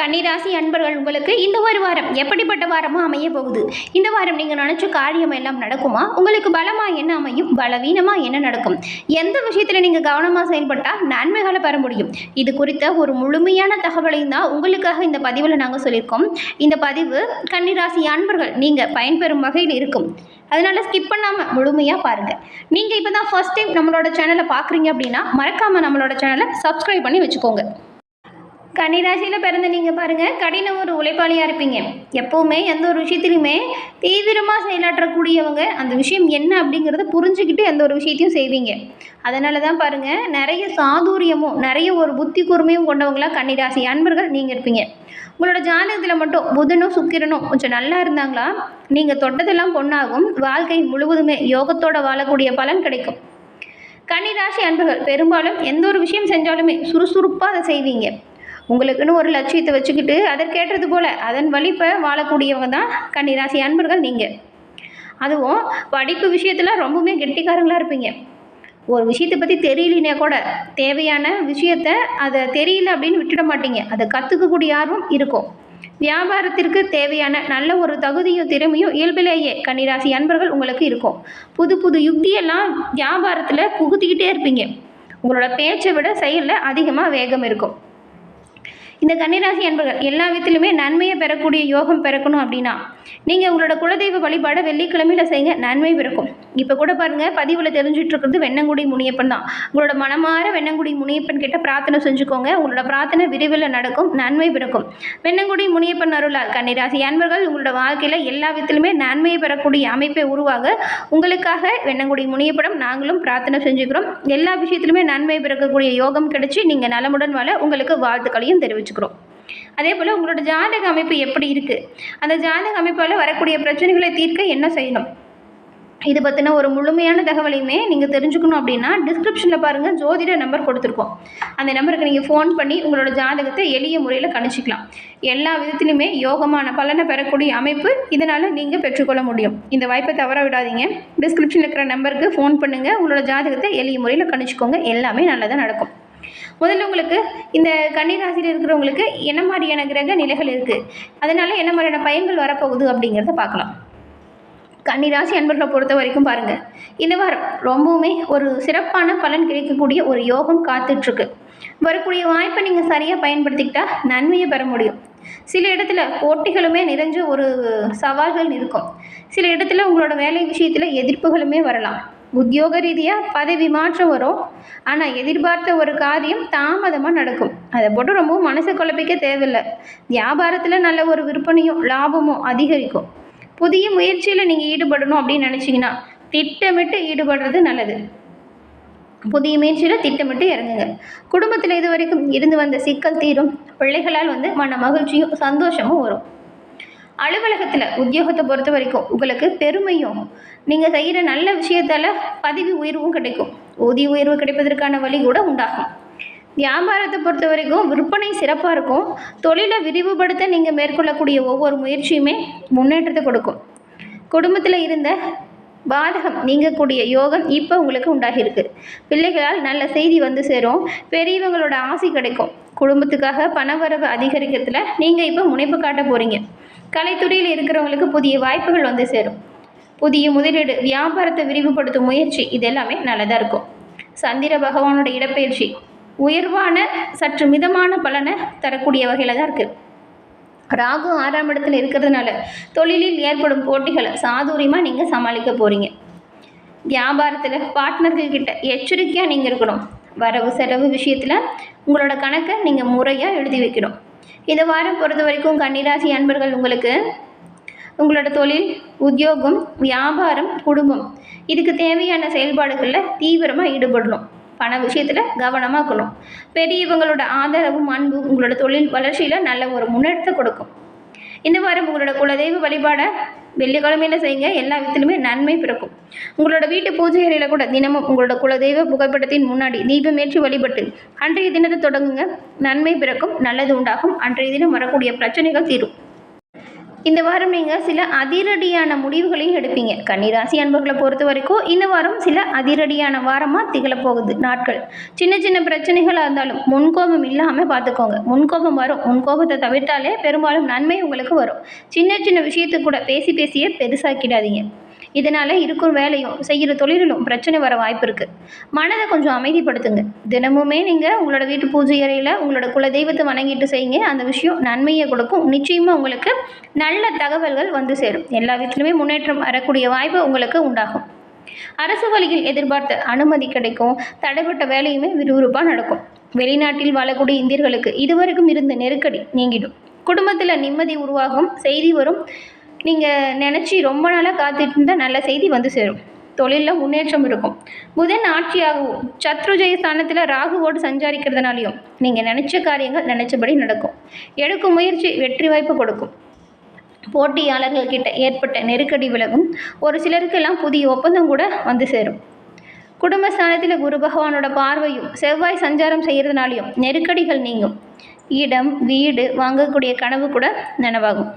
கன்னிராசி அன்பர்கள் உங்களுக்கு இந்த ஒரு வாரம் எப்படிப்பட்ட வாரமாக அமைய போகுது? இந்த வாரம் நீங்கள் நினச்ச காரியம் எல்லாம் நடக்குமா? உங்களுக்கு பலமாக என்ன அமையும்? பலவீனமாக என்ன நடக்கும்? எந்த விஷயத்தில் நீங்கள் கவனமாக செயல்பட்டால் நன்மைகளை பெற முடியும்? இது குறித்த ஒரு முழுமையான தகவலையும் தான் உங்களுக்காக இந்த பதிவில் நாங்கள் சொல்லியிருக்கோம். இந்த பதிவு கன்னிராசி அன்பர்கள் நீங்கள் பயன்பெறும் வகையில் இருக்கும். அதனால் ஸ்கிப் பண்ணாமல் முழுமையாக பாருங்கள் நீங்கள் இப்போ தான் ஃபர்ஸ்ட் டைம் நம்மளோட சேனலை பார்க்குறீங்க அப்படின்னா மறக்காமல் நம்மளோட சேனலை சப்ஸ்கிரைப் பண்ணி வச்சுக்கோங்க. கன்னிராசியில் பிறந்த நீங்கள் பாருங்கள் கடின ஒரு உழைப்பாளியாக இருப்பீங்க. எப்போவுமே எந்த ஒரு விஷயத்துலையுமே தீவிரமாக செயலாற்றக்கூடியவங்க அந்த விஷயம் என்ன அப்படிங்கிறத புரிஞ்சுக்கிட்டு எந்த ஒரு விஷயத்தையும் செய்வீங்க. அதனால தான் பாருங்கள் நிறைய சாதுரியமும் நிறைய ஒரு புத்தி கூர்மையும் கொண்டவங்களா கன்னிராசி அன்பர்கள் நீங்கள் இருப்பீங்க. உங்களோட ஜாதகத்தில் மட்டும் புதனும் சுக்கிரனும் கொஞ்சம் நல்லா இருந்தாங்களா நீங்கள் தொட்டதெல்லாம் பொண்ணாகும் வாழ்க்கை முழுவதுமே யோகத்தோட வாழக்கூடிய பலன் கிடைக்கும். கன்னிராசி அன்பர்கள் பெரும்பாலும் எந்த ஒரு விஷயம் செஞ்சாலுமே சுறுசுறுப்பாக அதை செய்வீங்க. உங்களுக்குன்னு ஒரு லட்சியத்தை வச்சுக்கிட்டு அதற்கேற்றது போல் அதன் வழிப்பை வாழக்கூடியவங்க தான் கன்னிராசி அன்பர்கள் நீங்கள் அதுவும் படிப்பு விஷயத்தில் ரொம்பவுமே கெட்டிக்காரங்களாக இருப்பீங்க. ஒரு விஷயத்தை பற்றி தெரியலனே கூட தேவையான விஷயத்த அதை தெரியல அப்படின்னு விட்டுட மாட்டீங்க. அதை கற்றுக்கக்கூடிய ஆர்வம் இருக்கும். வியாபாரத்திற்கு தேவையான நல்ல ஒரு தகுதியும் திறமையும் இயல்பிலேயே கன்னிராசி அன்பர்கள் உங்களுக்கு இருக்கும். புது புது யுக்தியெல்லாம் வியாபாரத்தில் புகுத்திக்கிட்டே இருப்பீங்க. உங்களோட பேச்சை விட செயலில் அதிகமாக வேகம் இருக்கும். இந்த கன்னிராசி அன்பர்கள் எல்லா விதத்திலுமே நன்மையை பெறக்கூடிய யோகம் பிறக்கணும் அப்படின்னா நீங்கள் உங்களோட குலதெய்வ வழிபாடை வெள்ளிக்கிழமையில் செய்யுங்க நன்மை பிறக்கும். இப்போ கூட பாருங்கள் பதிவில் தெரிஞ்சுட்டு இருக்கிறது வெண்ணங்குடி முனியப்பன் தான். உங்களோட மனமாற வெண்ணங்குடி முனியப்பன் கிட்ட பிரார்த்தனை செஞ்சுக்கோங்க. உங்களோட பிரார்த்தனை விரைவில் நடக்கும் நன்மை பிறக்கும். வெண்ணங்குடி முனியப்பன் அருளால் கன்னிராசி அன்பர்கள் உங்களோட வாழ்க்கையில் எல்லா விதத்திலுமே நன்மையை பெறக்கூடிய அமைப்பை உருவாக உங்களுக்காக வெண்ணங்குடி முனியப்படம் நாங்களும் பிரார்த்தனை செஞ்சுக்கிறோம். எல்லா விஷயத்திலுமே நன்மை பிறக்கக்கூடிய யோகம் கிடைச்சி நீங்கள் நலமுடன் வாழ உங்களுக்கு வாழ்த்துக்களையும் வச்சுக்கிறோம். அதே போல் உங்களோட ஜாதக அமைப்பு எப்படி இருக்குது அந்த ஜாதக அமைப்பால் வரக்கூடிய பிரச்சனைகளை தீர்க்க என்ன செய்யணும்? இது பற்றின ஒரு முழுமையான தகவலையுமே நீங்கள் தெரிஞ்சுக்கணும் அப்படின்னா டிஸ்கிரிப்ஷனில் பாருங்கள் ஜோதிட நம்பர் கொடுத்துருக்கோம். அந்த நம்பருக்கு நீங்கள் ஃபோன் பண்ணி உங்களோட ஜாதகத்தை எளிய முறையில் கணிச்சிக்கலாம். எல்லா விதத்திலுமே யோகமான பலனை பெறக்கூடிய அமைப்பு இதனால் நீங்கள் பெற்றுக்கொள்ள முடியும். இந்த வாய்ப்பை தவற விடாதீங்க. டிஸ்கிரிப்ஷனில் இருக்கிற நம்பருக்கு ஃபோன் பண்ணுங்கள் உங்களோட ஜாதகத்தை எளிய முறையில் கணிச்சிக்கோங்க. எல்லாமே நல்லதாக நடக்கும். முதல்ல உங்களுக்கு இந்த கன்னிராசியில் இருக்கிறவங்களுக்கு என்ன மாதிரியான கிரக நிலைகள் இருக்குது அதனால் என்ன மாதிரியான பயன்கள் வரப்போகுது அப்படிங்கிறத பார்க்கலாம். கன்னிராசி அன்பர்களை பொறுத்த வரைக்கும் பாருங்கள் இந்த வாரம் ரொம்பவுமே ஒரு சிறப்பான பலன் கிடைக்கக்கூடிய ஒரு யோகம் காத்துட்ருக்கு. வரக்கூடிய வாய்ப்பை நீங்கள் சரியாக பயன்படுத்திக்கிட்டா நன்மையை பெற முடியும். சில இடத்துல போட்டிகளுமே நிறைஞ்ச ஒரு சவால்கள் இருக்கும். சில இடத்துல உங்களோட வேலை விஷயத்தில் எதிர்ப்புகளுமே வரலாம். உத்தியோக ரீதியாக பதவி மாற்றம் வரும். ஆனால் எதிர்பார்த்த ஒரு காரியம் தாமதமாக நடக்கும். அதை போட்டு ரொம்பவும் மனசை குழப்பிக்க தேவையில்லை. வியாபாரத்தில் நல்ல ஒரு விற்பனையும் லாபமும் அதிகரிக்கும். புதிய முயற்சியில் நீங்கள் ஈடுபடணும் அப்படின்னு நினச்சிங்கன்னா திட்டமிட்டு ஈடுபடுறது நல்லது. புதிய முயற்சியில் திட்டமிட்டு இறங்குங்க. குடும்பத்தில் இது வரைக்கும் இருந்து வந்த சிக்கல் தீரும். பிள்ளைகளால் வந்து மன மகிழ்ச்சியும் சந்தோஷமும் வரும். அலுவலகத்தில் உத்தியோகத்தை பொறுத்த வரைக்கும் உங்களுக்கு பெருமையும் நீங்கள் செய்கிற நல்ல விஷயத்தால் பதவி உயர்வும் கிடைக்கும். ஊதிய உயர்வு கிடைப்பதற்கான வழி கூட உண்டாகும். வியாபாரத்தை பொறுத்த வரைக்கும் விற்பனை சிறப்பாக இருக்கும். தொழிலை விரிவுபடுத்த நீங்கள் மேற்கொள்ளக்கூடிய ஒவ்வொரு முயற்சியுமே முன்னேற்றத்தை கொடுக்கும். குடும்பத்தில் இருந்த பாதகம் நீங்கக்கூடிய யோகம் இப்போ உங்களுக்கு உண்டாகியிருக்கு. பிள்ளைகளால் நல்ல செய்தி வந்து சேரும். பெரியவங்களோட ஆசை கிடைக்கும். குடும்பத்துக்காக பணவரவு அதிகரிக்கிறதுல நீங்கள் இப்போ முனைப்பு காட்ட போகிறீங்க கலைத்துறையில் இருக்கிறவங்களுக்கு புதிய வாய்ப்புகள் வந்து சேரும். புதிய முதலீடு வியாபாரத்தை விரிவுபடுத்தும் முயற்சி இது எல்லாமே நல்லதாக இருக்கும். சந்திர பகவானோட இடப்பெயர்ச்சி உயர்வான சற்று மிதமான பலனை தரக்கூடிய வகையில் தான் இருக்குது ராகு ஆறாம் இடத்துல இருக்கிறதுனால தொழிலில் ஏற்படும் போட்டிகளை சாதுரியமாக நீங்கள் சமாளிக்க போகிறீங்க வியாபாரத்தில் பார்ட்னர்கள் கிட்ட எச்சரிக்கையாக நீங்கள் இருக்கணும். வரவு செலவு விஷயத்தில் உங்களோட கணக்கை நீங்கள் முறையாக எழுதி வைக்கணும். இந்த வாரம் பொறுத்த வரைக்கும் கன்னிராசி அன்பர்கள் உங்களுக்கு உங்களோட தொழில் உத்தியோகம் வியாபாரம் குடும்பம் இதுக்கு தேவையான செயல்பாடுகளில் தீவிரமாக ஈடுபடணும். பண விஷயத்தில் கவனமாக இருக்கணும். பெரியவங்களோட ஆதரவும் அன்பும் உங்களோட தொழில் வளர்ச்சியில் நல்ல ஒரு முன்னேற்றத்தை கொடுக்கும். இந்த வாரம் உங்களோட குலதெய்வ வழிபாடை வெள்ளிக்கிழமையில செய்யுங்க? எல்லா விதத்திலுமே நன்மை பிறக்கும். உங்களோட வீட்டு பூஜை அறையில் கூட தினமும் உங்களோட குலதெய்வ புகைப்படத்தின் முன்னாடி தீபமேற்றி வழிபட்டு அன்றைய தினத்தை தொடங்குங்க. நன்மை பிறக்கும் நல்லது உண்டாகும். அன்றைய தினம் வரக்கூடிய பிரச்சனைகள் தீரும். இந்த வாரம் நீங்கள் சில அதிரடியான முடிவுகளையும் எடுப்பீங்க. கன்னிராசி அன்பர்களை பொறுத்த வரைக்கும் இந்த வாரம் சில அதிரடியான வாரமாக திகழப் போகுது நாட்கள். சின்ன சின்ன பிரச்சனைகளாக இருந்தாலும் முன்கோபம் இல்லாமல் பார்த்துக்கோங்க முன்கோபம் வரும். முன்கோபத்தை தவிர்த்தாலே பெரும்பாலும் நன்மை உங்களுக்கு வரும். சின்ன சின்ன விஷயத்துக்கு கூட பேசி பேசியே பெருசாக்கிடாதீங்க. இதனால் இருக்கும் வேலையும் செய்கிற தொழிலும் பிரச்சனை வர வாய்ப்பு இருக்குது மனதை கொஞ்சம் அமைதிப்படுத்துங்க. தினமுமே நீங்கள் உங்களோட வீட்டு பூஜை அறையில் உங்களோட குல தெய்வத்தை வணங்கிட்டு செய்யுங்க. அந்த விஷயம் நன்மையை கொடுக்கும். நிச்சயமாக உங்களுக்கு நல்ல தகவல்கள் வந்து சேரும். எல்லா வீட்டிலுமே முன்னேற்றம் வரக்கூடிய வாய்ப்பு உங்களுக்கு உண்டாகும். அரசு வழியில் எதிர்பார்த்த அனுமதி கிடைக்கும். தடைப்பட்ட வேலையுமே விறுவிறுப்பாக நடக்கும். வெளிநாட்டில் வாழக்கூடிய இந்தியர்களுக்கு இதுவரைக்கும் இருந்த நெருக்கடி நீங்கிடும். குடும்பத்தில் நிம்மதி உருவாகும். செய்தி வரும். நீங்கள் நினச்சி ரொம்ப நாளாக காத்துட்டு இருந்தால் நல்ல செய்தி வந்து சேரும். தொழிலில் முன்னேற்றம் இருக்கும். புதன் ஆட்சியாகவும் சத்ருஜய ஸ்தானத்தில் ராகுவோடு சஞ்சாரிக்கிறதுனாலையும் நீங்கள் நினச்ச காரியங்கள் நினச்சபடி நடக்கும். எடுக்கும் முயற்சி வெற்றி வாய்ப்பு கொடுக்கும். போட்டியாளர்கள் கிட்ட ஏற்பட்ட நெருக்கடி விலகும். ஒரு சிலருக்கெல்லாம் புதிய ஒப்பந்தம் கூட வந்து சேரும். குடும்பஸ்தானத்தில் குரு பகவானோட பார்வையும் செவ்வாய் சஞ்சாரம் செய்கிறதுனாலையும் நெருக்கடிகள் நீங்கும். இடம் வீடு வாங்கக்கூடிய கனவு கூட நனவாகும்.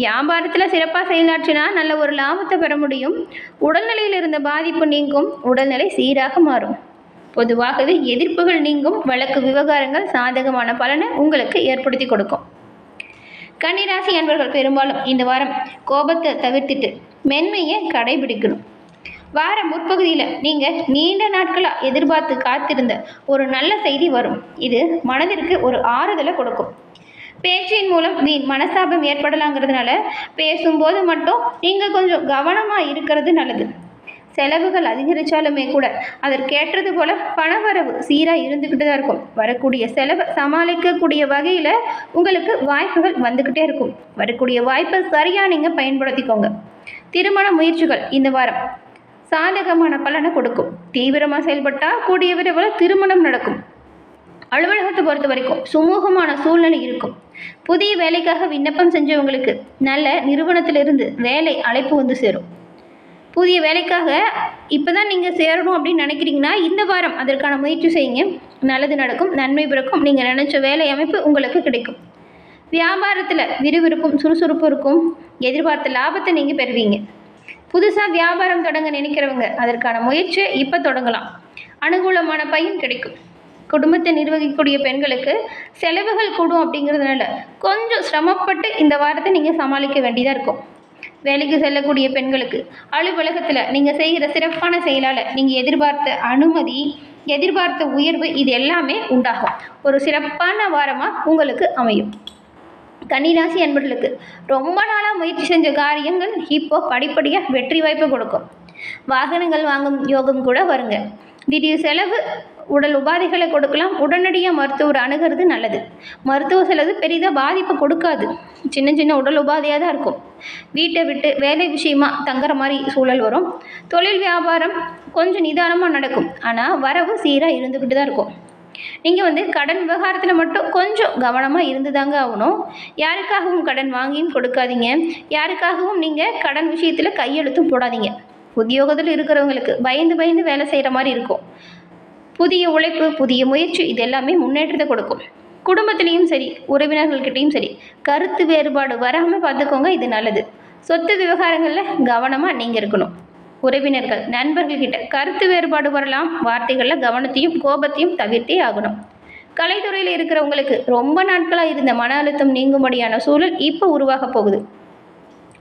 வியாபாரத்தில் சிறப்பாக செயலாற்றினா நல்ல ஒரு லாபத்தை பெற முடியும். உடல்நிலையில் இருந்த பாதிப்பு நீங்கும். உடல்நிலை சீராக மாறும். பொதுவாகவே எதிர்ப்புகள் நீங்கும். வழக்கு விவகாரங்கள் சாதகமான பலனை உங்களுக்கு ஏற்படுத்தி கொடுக்கும். கன்னிராசி அன்பர்கள் பெரும்பாலும் இந்த வாரம் கோபத்தை தவிர்த்துட்டு மென்மையை கடைபிடிக்கணும். வார முற்பகுதியில் நீங்கள் நீண்ட நாட்களாக எதிர்பார்த்து காத்திருந்த ஒரு நல்ல செய்தி வரும். இது மனதிற்கு ஒரு ஆறுதலை கொடுக்கும். பேச்சின் மூலம் நீ மனஸ்தாபம் ஏற்படலாங்கிறதுனால பேசும்போது மட்டும் நீங்கள் கொஞ்சம் கவனமாக இருக்கிறது நல்லது. செலவுகள் அதிகரித்தாலுமே கூட அதற்கேற்றது போல பணவரவு சீராக இருந்துக்கிட்டு தான் இருக்கும். வரக்கூடிய செலவை சமாளிக்கக்கூடிய வகையில் உங்களுக்கு வாய்ப்புகள் வந்துக்கிட்டே இருக்கும். வரக்கூடிய வாய்ப்பை சரியாக நீங்கள் பயன்படுத்திக்கோங்க. திருமண முயற்சிகள் இந்த வாரம் சாதகமான பலனை கொடுக்கும். தீவிரமாக செயல்பட்டால் கூடிய விரைவில் திருமணம் நடக்கும். அலுவலகத்தை பொறுத்த வரைக்கும் சுமூகமான சூழ்நிலை இருக்கும். புதிய வேலைக்காக விண்ணப்பம் செஞ்சவங்களுக்கு நல்ல நிறுவனத்திலிருந்து வேலை அழைப்பு வந்து சேரும். புதிய வேலைக்காக இப்போ தான் நீங்கள் சேரணும் அப்படின்னு நினைக்கிறீங்கன்னா இந்த வாரம் அதற்கான முயற்சி செய்யுங்க. நல்லது நடக்கும் நன்மை பிறக்கும். நீங்கள் நினச்ச வேலை அமைப்பு உங்களுக்கு கிடைக்கும். வியாபாரத்தில் விறுவிறுப்பும் சுறுசுறுப்பும் இருக்கும். எதிர்பார்த்த லாபத்தை நீங்கள் பெறுவீங்க. புதுசாக வியாபாரம் தொடங்க நினைக்கிறவங்க அதற்கான முயற்சியை இப்போ தொடங்கலாம். அனுகூலமான பயன் கிடைக்கும். குடும்பத்தை நிர்வகிக்கக்கூடிய பெண்களுக்கு செலவுகள் கூடும் அப்படிங்கிறதுனால கொஞ்சம் சிரமப்பட்டு இந்த வாரத்தை நீங்கள் சமாளிக்க வேண்டியதாக இருக்கும். வேலைக்கு செல்லக்கூடிய பெண்களுக்கு அலுவலகத்தில் நீங்கள் செய்கிற சிறப்பான செயலால் நீங்கள் எதிர்பார்த்த அனுமதி எதிர்பார்த்த உயர்வு இது எல்லாமே உண்டாகும். ஒரு சிறப்பான வாரமாக உங்களுக்கு அமையும். கன்னிராசி அன்பர்களுக்கு ரொம்ப நாளாக முயற்சி செஞ்ச காரியங்கள் இப்போ படிப்படியாக வெற்றி வாய்ப்பு கொடுக்கும். வாகனங்கள் வாங்கும் யோகம் கூட வருங்க. திடீர் செலவு உடல் உபாதைகளை கொடுக்கலாம். உடனடியாக மருத்துவர் அணுகிறது நல்லது. மருத்துவ செலவு பெரிதாக பாதிப்பு கொடுக்காது. சின்ன சின்ன உடல் உபாதையாக தான் இருக்கும். வீட்டை விட்டு வேலை விஷயமா தங்குற மாதிரி சூழல் வரும். தொழில் வியாபாரம் கொஞ்சம் நிதானமாக நடக்கும். ஆனால் வரவு சீராக இருந்துக்கிட்டு தான் இருக்கும். நீங்கள் வந்து கடன் விவகாரத்தில் மட்டும் கொஞ்சம் கவனமாக இருந்து தாங்க ஆகணும். யாருக்காகவும் கடன் வாங்கியும் கொடுக்காதீங்க. யாருக்காகவும் நீங்கள் கடன் விஷயத்தில் கையெழுத்தும் போடாதீங்க. உத்தியோகத்தில் இருக்கிறவங்களுக்கு பயந்து பயந்து வேலை செய்கிற மாதிரி இருக்கும். புதிய உழைப்பு புதிய முயற்சி இது எல்லாமே முன்னேற்றத்தை கொடுக்கும். குடும்பத்துலேயும் சரி உறவினர்கள்கிட்டையும் சரி கருத்து வேறுபாடு வராமல் பார்த்துக்கோங்க இது நல்லது. சொத்து விவகாரங்களில் கவனமாக நீங்கள் இருக்கணும். உறவினர்கள் நண்பர்கள்கிட்ட கருத்து வேறுபாடு வரலாம் வார்த்தைகளில் கவனத்தையும் கோபத்தையும் தவிர்த்தே ஆகணும். கலைத்துறையில் இருக்கிறவங்களுக்கு ரொம்ப நாட்களாக இருந்த மன அழுத்தம் நீங்கும்படியான சூழல் இப்போ உருவாக போகுது.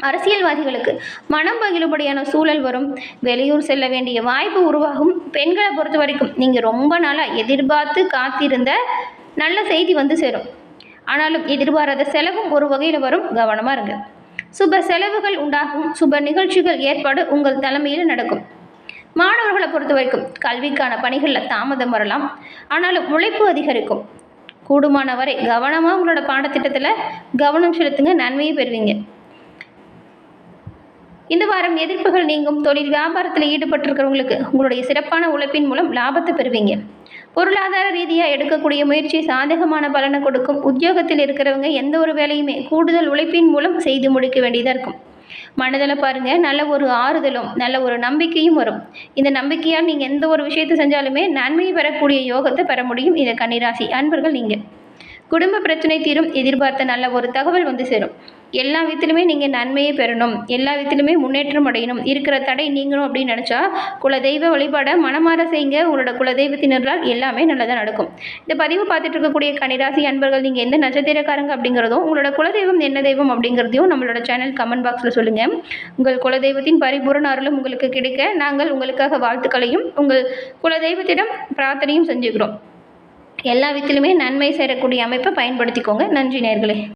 அரசியல்வாதிகளுக்கு மனம் பகிலுபடியான சூழல் வரும். வெளியூர் செல்ல வேண்டிய வாய்ப்பு உருவாகும். பெண்களை பொறுத்த வரைக்கும் நீங்கள் ரொம்ப நாளாக எதிர்பார்த்து காத்திருந்த நல்ல செய்தி வந்து சேரும். ஆனாலும் எதிர்பாராத செலவும் ஒரு வகையில் வரும். கவனமாக இருங்க. சுப செலவுகள் உண்டாகும். சுப நிகழ்ச்சிகள் ஏற்பாடு உங்கள் தலைமையில் நடக்கும். மாணவர்களை பொறுத்த வரைக்கும் கல்விக்கான பணிகளில் தாமதம் வரலாம். ஆனாலும் உழைப்பு அதிகரிக்கும். கூடுமான வரை கவனமாக உங்களோட பாடத்திட்டத்தில் கவனம் செலுத்துங்க. நன்மையை பெறுவீங்க. இந்த வாரம் எதிர்ப்புகள் நீங்கும். தொழில் வியாபாரத்தில் ஈடுபட்டிருக்கிறவங்களுக்கு உங்களுடைய சிறப்பான உழைப்பின் மூலம் லாபத்தை பெறுவீங்க. பொருளாதார ரீதியாக எடுக்கக்கூடிய முயற்சி சாதகமான பலனை கொடுக்கும். உத்தியோகத்தில் இருக்கிறவங்க எந்த ஒரு வேலையுமே கூடுதல் உழைப்பின் மூலம் செய்து முடிக்க வேண்டியதாக இருக்கும். மனதில் பாருங்கள் நல்ல ஒரு ஆறுதலும் நல்ல ஒரு நம்பிக்கையும் வரும். இந்த நம்பிக்கையால் நீங்கள் எந்த ஒரு விஷயத்தை செஞ்சாலுமே நன்மை பெறக்கூடிய யோகத்தை பெற முடியும். இந்த கன்னிராசி அன்பர்கள் நீங்கள் குடும்ப பிரச்சனை தீரும் எதிர்பார்த்த நல்ல ஒரு தகவல் வந்து சேரும். எல்லா விதத்திலுமே நீங்கள் நன்மையை பெறணும். எல்லா விதத்திலுமே முன்னேற்றம் அடையணும். இருக்கிற தடை நீங்களும் அப்படின்னு நினச்சா குலதெய்வ வழிபாடை மனமாற செய்யுங்க. உங்களோட குலதெய்வத்தினரால் எல்லாமே நல்லதாக நடக்கும். இந்த பதிவு பார்த்துட்டு இருக்கக்கூடிய கனிராசி அன்பர்கள் நீங்கள் எந்த நட்சத்திரக்காரங்க அப்படிங்கிறதும் உங்களோட குலதெய்வம் என்ன தெய்வம் அப்படிங்கிறதையும் நம்மளோட சேனல் கமெண்ட் பாக்ஸில் சொல்லுங்கள் உங்கள் குலதெய்வத்தின் பரிபூரண அருளும் உங்களுக்கு கிடைக்க நாங்கள் உங்களுக்காக வாழ்த்துக்களையும் உங்கள் குலதெய்வத்திடம் பிரார்த்தனையும் செஞ்சுக்கிறோம். எல்லா விதத்திலுமே நன்மை சேரக்கூடிய அமைப்பை பயன்படுத்திக்கோங்க. நன்றி நேர்களே.